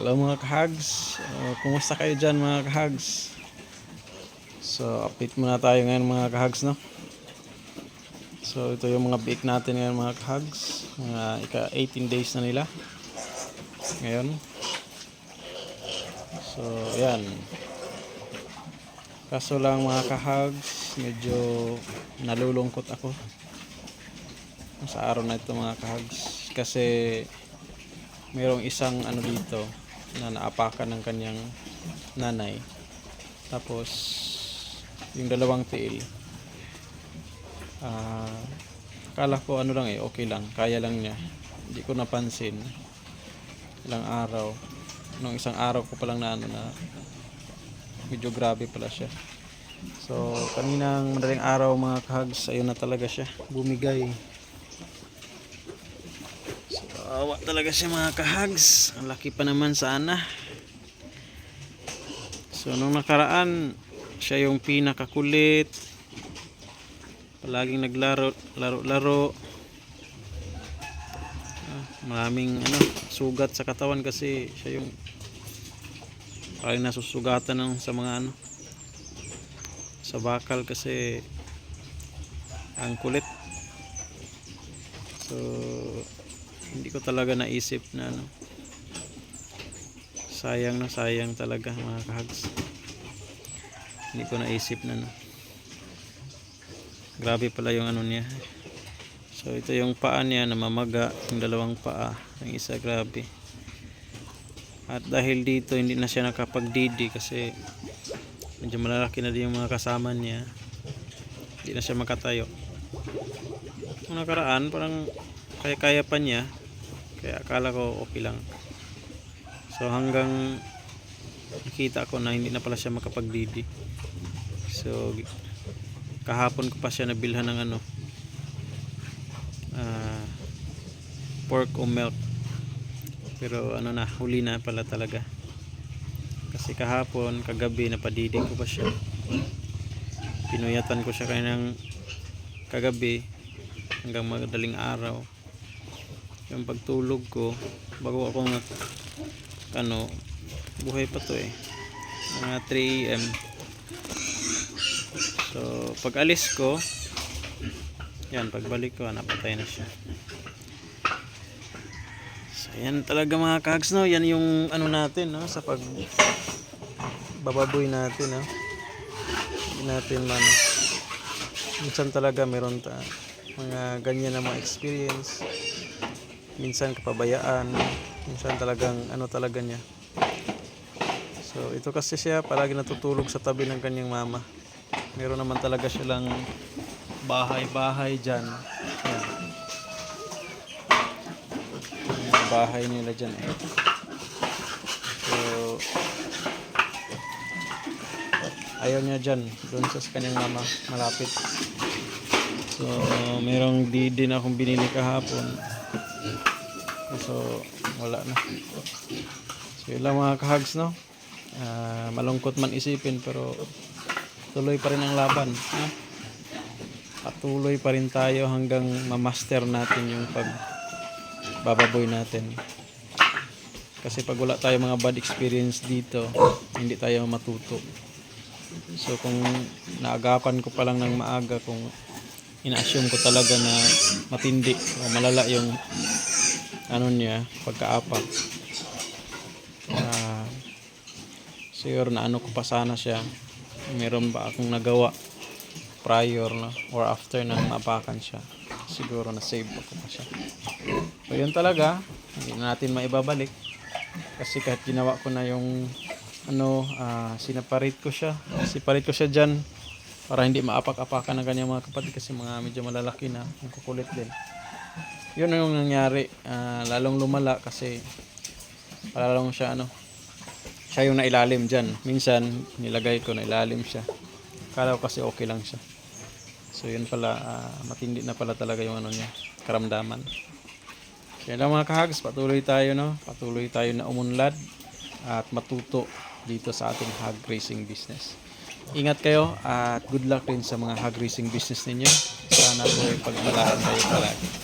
Hello mga kahags. Uh, kumusta kayo dyan mga kahags? So, update muna tayo ngayon mga kahags, no? So, ito yung mga bake natin ngayon mga kahags. Mga ika 18 days na nila. Ngayon. So, yan. Kaso lang mga kahags, medyo nalulungkot ako sa araw na ito mga kahags. Kasi mayroong isang ano dito na naapakan ng kanyang nanay. Tapos, yung dalawang tiil. Ah, akala ko ano lang eh, okay lang. Kaya lang niya. Hindi ko napansin. Ilang araw. Nung isang araw ko palang na ano na medyo grabe pala siya. So, kaninang madaling araw mga kahags, ayun na talaga siya. Bumigay. So, awa talaga siya mga kahags. Ang laki pa naman sana. So, nung nakaraan, siya yung pinakakulit. Palaging naglaro, laro, laro. Ah, maraming ano, sugat sa katawan kasi siya yung parang nasusugatan ng sa mga ano sa bakal kasi ang kulit so hindi ko talaga naisip na ano sayang na sayang talaga mga kahags hindi ko naisip na ano grabe pala yung ano niya so ito yung paa niya na mamaga yung dalawang paa yung isa grabe at dahil dito hindi na siya nakapagdidi kasi medyo malalaki na din yung mga kasama niya. Hindi na siya makatayo. Nung nakaraan parang kaya-kaya pa niya. Kaya akala ko okay lang. So hanggang nakita ko na hindi na pala siya makapagdidi. So kahapon ko pa siya nabilhan ng ano ah, pork o milk pero ano na huli na pala talaga kasi kahapon kagabi napadiding ko pa siya pinuyatan ko siya kanang kagabi hanggang madaling araw yung pagtulog ko bago ako nga ano buhay pa to eh mga 3 am so pag alis ko yan pagbalik ko napatay na siya So, yan talaga mga kags, no? Yan yung ano natin, no? Sa pag bababoy natin, no? Hindi natin man. Minsan talaga meron ta mga ganyan na mga experience. Minsan kapabayaan. Minsan talagang ano talaga niya. So, ito kasi siya palagi natutulog sa tabi ng kanyang mama. Meron naman talaga siya lang bahay-bahay dyan. Bahay nila dyan eh. So, ayaw niya dyan. Doon sa kanyang mama, malapit. So, merong di din akong binili kahapon. So, wala na. So, yun lang mga kahags, no? Ah, malungkot man isipin, pero tuloy pa rin ang laban. No? Patuloy pa rin tayo hanggang mamaster natin yung pag bababoy natin kasi pag wala tayo mga bad experience dito hindi tayo matuto so kung naagapan ko pa lang ng maaga kung ina-assume ko talaga na matindi o malala yung ano niya pagkaapak uh, siguro na ano ko pa sana siya. Meron ba akong nagawa prior no? or after na mapakan siya? Siguro na save ako pa siya. So yun talaga. Hindi na natin maibabalik. Kasi kahit ginawa ko na yung ano ah, sinaparit ko siya. Siparit ko siya dyan para hindi maapak-apakan ng kanyang mga kapatid kasi mga medyo malalaki na yung kukulit din yun yung nangyari Ah, lalong lumala kasi lalong siya ano siya yung nailalim dyan minsan nilagay ko na ilalim siya Kala ko kasi okay lang siya. So yun pala, ah, matindi na pala talaga yung ano niya, karamdaman. Kaya lang mga kahags, patuloy tayo no, patuloy tayo na umunlad at matuto dito sa ating hog racing business. Ingat kayo at good luck rin sa mga hog racing business ninyo. Sana po ay pagpalaan kayo palagi.